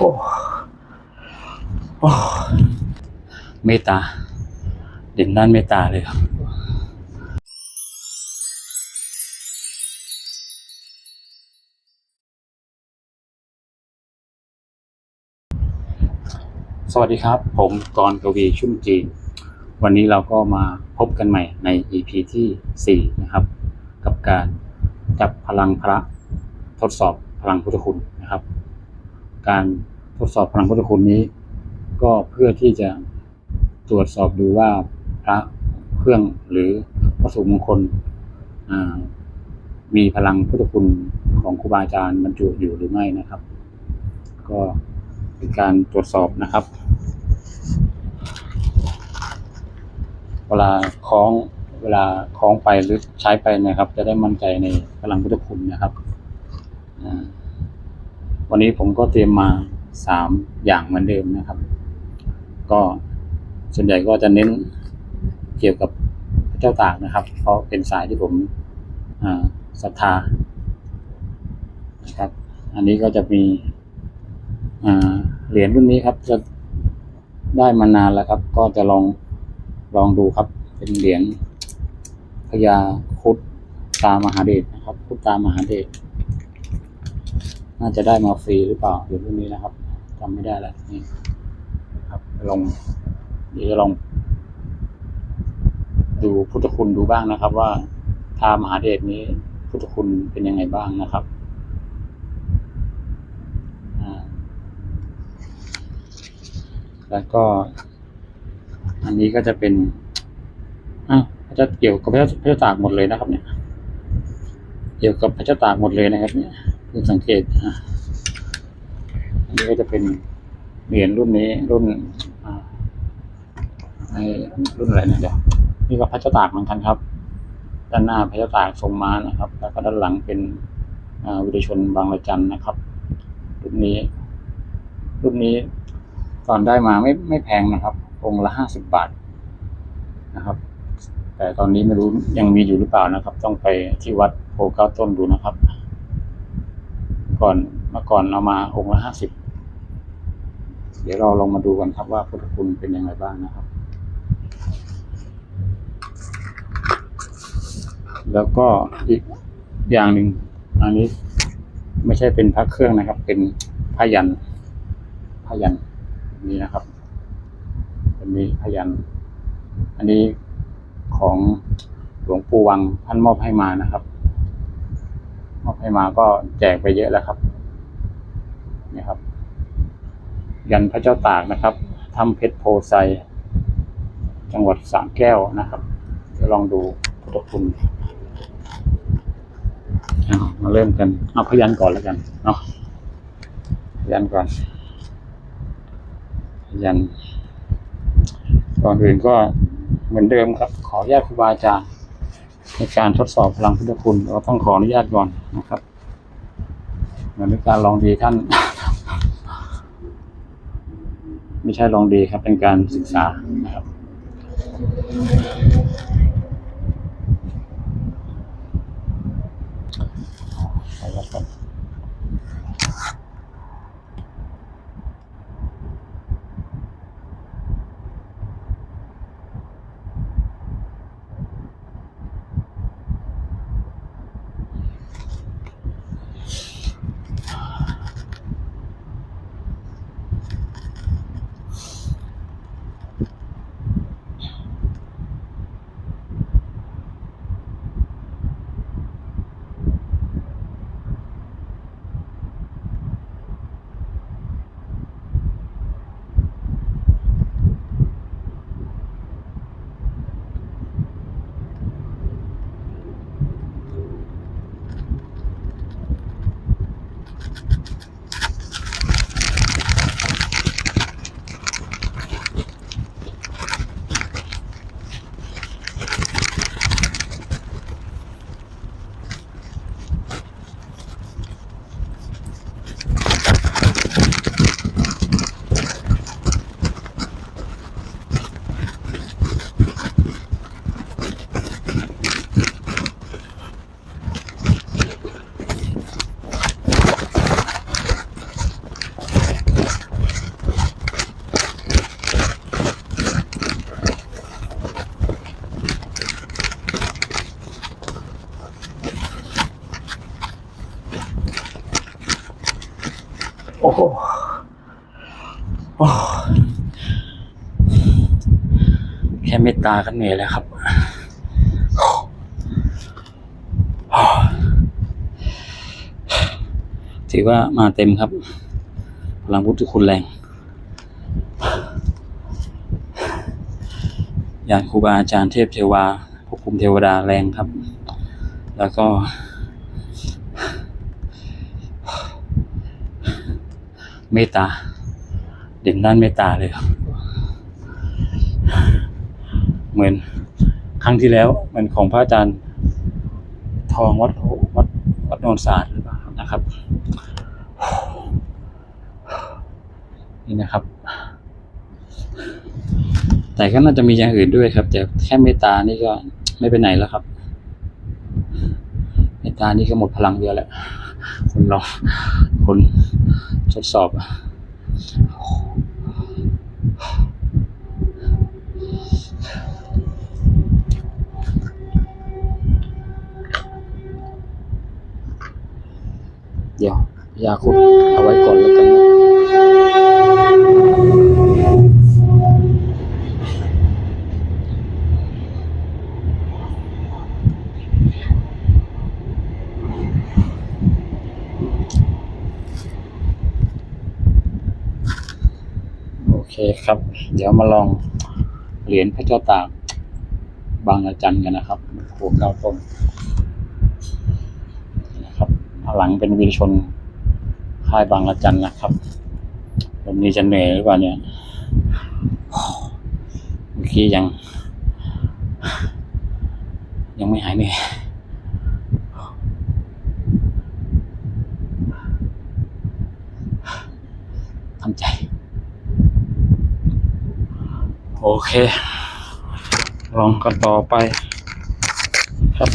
โหเมตตา เด่นด้านเมตตาเลยครับสวัสดีครับ ผมกรกวีชุ่มจีน วันนี้เราก็มาพบกันใหม่ใน EP ที่ 4 นะครับ กับการจับพลังพระทดสอบพลังพุทธคุณนะครับ การทดสอบพลังพุทธคุณนี้ ก็เพื่อที่จะตรวจสอบดูว่าพระเครื่องหรือวัตถุมงคลมีพลังพุทธคุณของครูบาอาจารย์บรรจุอยู่หรือไม่นะครับ ก็เป็นการตรวจสอบนะครับ เวลาคล้องเวลาคล้องไปหรือใช้ไปนะครับ จะได้มั่นใจในพลังพุทธคุณนะครับอ่า วันนี้ผมก็เตรียมมาสามอย่างเหมือนเดิมนะครับ ก็ส่วนใหญ่ก็จะเน้นเกี่ยวกับพระเจ้าตากนะครับ เพราะเป็นสายที่ผมศรัทธานะครับ อันนี้ก็จะมีเหรียญรุ่นนี้ครับ จะได้มานานแล้วครับ ก็จะลองลองดูครับ เป็นเหรียญพญาคุดตามหาเดชนะครับ คุดตามหาเดช น่าจะได้มาฟรีหรือเปล่าเหรียญรุ่นนี้นะครับจำไม่ได้แล้วนี่ครับลองเดี๋ยวจะลอง ดูพุทธคุณดูบ้างนะครับ ว่าทามหาเดชนี้พุทธคุณเป็นยังไงบ้างนะครับแล้วก็ อันนี้ก็จะเป็นอะก็จะเกี่ยวกับพระเจ้าพระเจ้าตากหมดเลยนะครับ เนี่ย เกี่ยวกับพระเจ้าตากหมดเลยนะครับ เนี่ย เพิ่สังเกตอันนี้ก็จะเป็นเหรียญรุ่นนี้รุ่นอ่าไอ้รุ่นอะไรนะเดี๋ยวนี่ก็พระเจ้าตากเหมือนกันครับ ด้านหน้าพระเจ้าตากทรงม้านะครับ แล้วก็ด้านหลังเป็นวิทยชนบางระจันนะครับ รุ่นนี้ รุ่นนี้ตอนได้มาไม่ไม่แพงนะครับ องค์ละห้าสิบบาทนะครับ แต่ตอนนี้ไม่รู้ยังมีอยู่หรือเปล่านะครับ ต้องไปที่วัดโพเก้าต้นดูนะครับ ก่อนเมื่อก่อนเอามาองค์ละห้าสิบเดี๋ยวเราลองมาดูกันครับว่าพุทธคุณเป็นยังไงบ้างนะครับ แล้วก็อีกอย่างหนึ่งอันนี้ไม่ใช่เป็นพระเครื่องนะครับ เป็นพยันพยันนี่นะครับอันนี้พยัน อันนี้ของหลวงปู่วังท่านมอบให้มานะครับ อบให้มาก็แจกไปเยอะแล้วครับนี่ครับ ยันพระเจ้าตากนะครับทำเพชรโพไซจังหวัดสระแก้วนะครับเดี๋ยวลองดูพุทธคุณมาเริ่มกัน เอาพยันก่อนแล้วกันเนาะพยันก่อนยันก่อนอื่นก็เหมือนเดิมครับ ขออนุญาตครูบาอาจารย์ ในการทดสอบพลังพุทธคุณเราต้องขออนุญาตก่อนนะครับเหมือนเป็นการลองดีท่าน ไม่ใช่ลองดีครับเป็นการศึกษานะครับ โอ้โหแค่เมตตากันเหนื่อยแล้วครับถือว่ามาเต็มครับ พลังพุทธคุณแรง ยางครูบาอาจารย์เทพเทวาภพภูมิเทวดาแรงครับ แล้วก็ เมตตา เด่นด้านเมตตาเลยครับ เหมือนครั้งที่แล้วเหมือนของพระอาจารย์ ทองวัดโพวัดวัดนนศาสตร์หรือเปล่านะครับ นี่นะครับ แต่ก็น่าจะมีอย่างอื่นด้วยครับ แต่แค่เมตตานี่ก็ไม่ไปไหนแล้วครับ เมตตานี่ก็หมดพลังเดียวแหละ คนลองคนทดสอบอะเดี๋ยวยาคุณเอาไว้ก่อนแล้วกันนะ โอเคครับ เดี๋ยวมาลองเหรียญพระเจ้าตากบางระจันกันนะครับหัวเก้าต้นนะครับหลังเป็นวีรชนค่ายบางระจันนะครับวันนี้จะเหนื่อยหรือเปล่าเนี่ยเมื่อกี้ยัง ยังไม่หายเหนื่อยทำใจ โอเค ลองกันต่อไปครับ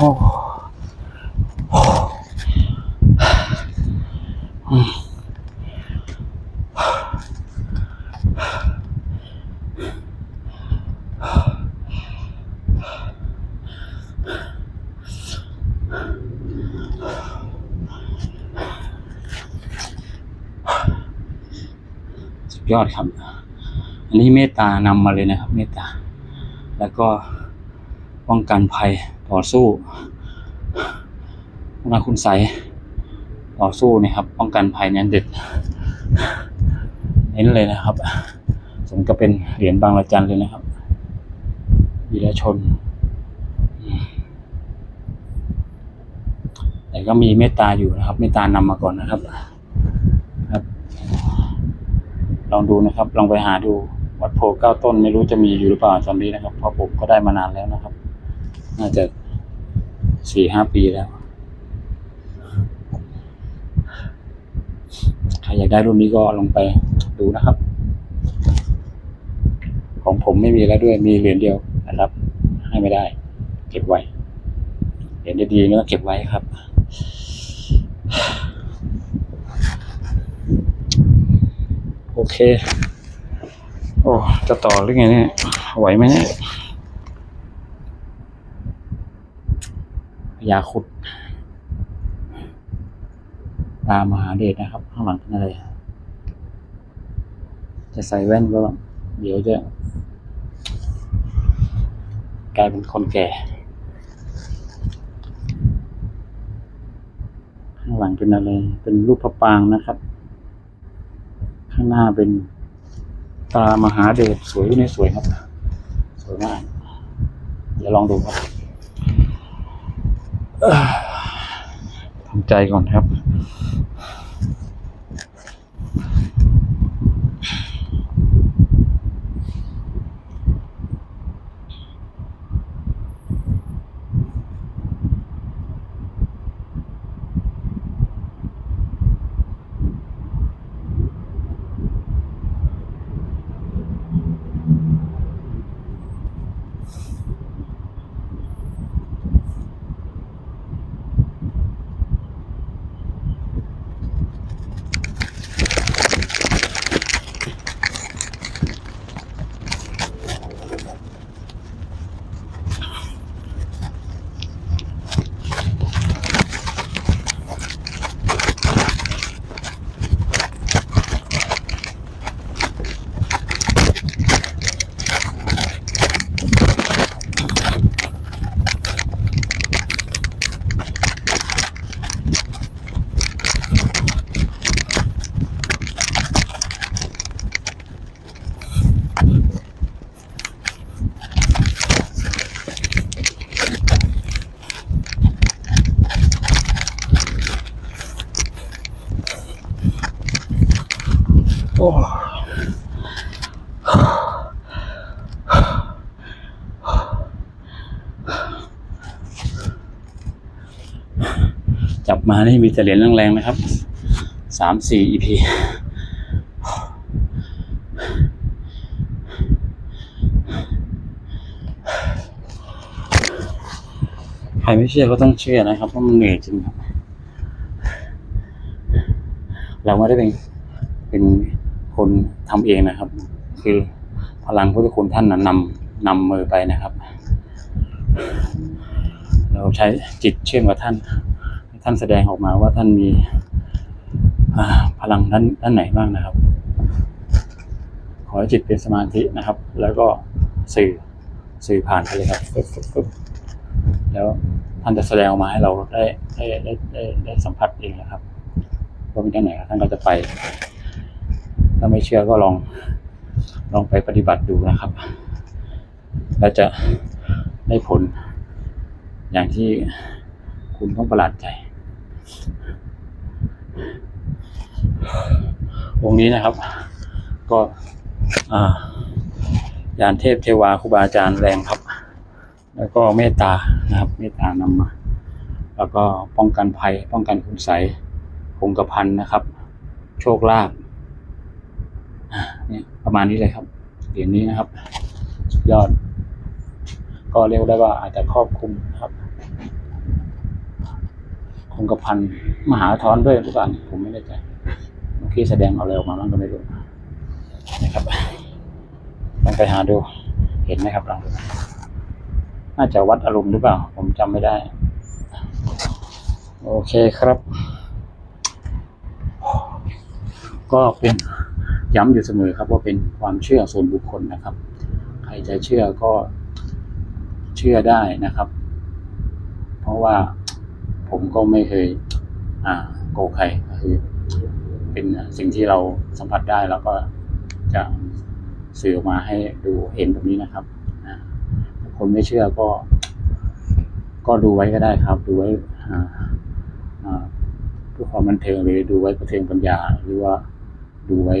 โอ้อืมสุด ยอดครับ อันนี้เมตตานำมาเลยนะครับ เมตตา แล้วก็ป้องกันภัยต่อสู้ป้องกันคุณใสต่อสู้นะครับ ป้องกันภัยนี่ยเด็ดเน้นเลยนะครับ สมก็เป็นเหรียญบางระจันเลยนะครับวีรชนแต่ก็มีเมตตาอยู่นะครับ เมตตานำมาก่อนนะครับ ลองดูนะครับ ลองไปหาดูวัดโพเก้าต้นไม่รู้จะมีอยู่หรือเปล่าตอนนี้นะครับ เพราะผมก็ได้มานานแล้วนะครับ น่าจะสี่ห้าปีแล้วใครอยากได้รุ่นนี้ก็ลองไปดูนะครับ ของผมไม่มีแล้วด้วยมีเหรียญเดียวนะครับ ให้ไม่ได้ เก็บไว้เหรียญดีๆก็เก็บไว้ครับ โอเค โอ้ จะต่อหรือไงเนี่ย ไหวไหมเนี่ยยาขุดรามหาเดชนะครับ ข้างหลังเป็นอะไร จะใส่แว่นก็ เดี๋ยวจะ กลายเป็นคนแก่ ข้างหลังเป็นอะไร เป็นรูปพระปางนะครับ ข้างหน้าเป็นตามหาเดชสวยอยู่ในสวยครับ สวยมาก เดี๋ยวลองดูครับทำใจก่อนครับ โอ้ จับมานี่มีแต่เหรียญแรงๆนะครับสามสี่ EP ใครไม่เชื่อก็ต้องเชื่อนะครับเพราะมันเหนื่อยจริงครับ เราไม่ได้เป็นเป็นคนทำเองนะครับ คือพลังพุทธคุณท่านนะนำนำมือไปนะครับ เราใช้จิตเชื่อมกับท่าน ท่านแสดงออกมาว่าท่านมีพลังด้านด้านไหนบ้างนะครับ ขอให้จิตเป็นสมาธินะครับ แล้วก็สื่อสื่อผ่านไปเลยครับปึ๊บปึ๊บปึ๊บแล้วท่านจะแสดงออกมาให้เราได้ได้ได้ได้ได้สัมผัสเองนะครับว่าเป็นที่ไหนท่านก็จะไปถ้าไม่เชื่อก็ลองลองไปปฏิบัติดูนะครับ แล้วจะได้ผลอย่างที่คุณต้องประหลาดใจ องค์นี้นะครับ ก็ยานเทพเทวาครูบาอาจารย์แรงครับ แล้วก็เมตตานะครับ เมตตานำมา แล้วก็ป้องกันภัย ป้องกันคุณไสคงกระพันนะครับ โชคลาภเนี่ยประมาณนี้เลยครับเหรียญนี้นะครับสุดยอด ก็เรียกได้ว่าอาจจะครอบคลุมนะครับ คงกระพันมหาทอนด้วยหรือเปล่าผมไม่แน่ใจเมื่อกี้แสดงเอาอะไรออกมาบ้างก็ไม่รู้นะครับลองไปหาดูเห็นไหมครับลองดูน่าจะวัดอารมณ์หรือเปล่า ผมจำไม่ได้ โอเคครับ ก็เป็นย้ำอยู่เสมอครับว่าเป็นความเชื่อส่วนบุคคลนะครับ ใครจะเชื่อก็เชื่อได้นะครับ เพราะว่า ผมก็ไม่เคยอ่าโกหกใครคือ เป็นสิ่งที่เราสัมผัสได้แล้วก็จะสื่อออกมาให้ดูเห็นแบบนี้นะครับคนไม่เชื่อก็ ก็ดูไว้ก็ได้ครับ ดูไว้อ่าอ่าเพื่อความบันเทิงหรือดูไว้ประเทิงปัญญา หรือว่าดูไว้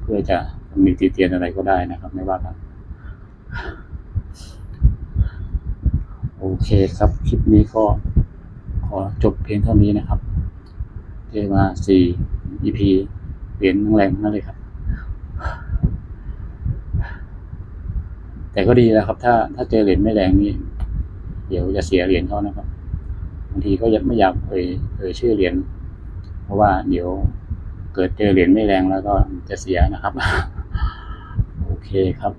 เพื่อจะมีตีเตียนอะไรก็ได้นะครับ ไม่ว่ากันโอเคครับ คลิปนี้ก็ อจบเพียงเท่านี้นะครับเทมาสี่ EP เหรียญแรงๆทั้งนั่นเลยครับ แต่ก็ดีแล้วครับ ถ้าถ้าเจอเหรียญไม่แรงนี่เดี๋ยวจะเสียเหรียญเขานะครับบางทีก็ยังไม่อยากเอ่ยเอ่ยชื่อเหรียญเพราะว่าเดี๋ยวเกิดเจอเหรียญไม่แรงแล้วก็จะเสียนะครับ โอเคครับ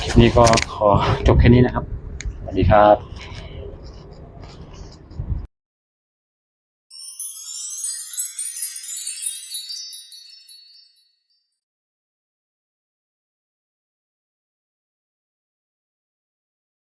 คลิปนี้ก็ขอจบแค่นี้นะครับ สวัสดีครับ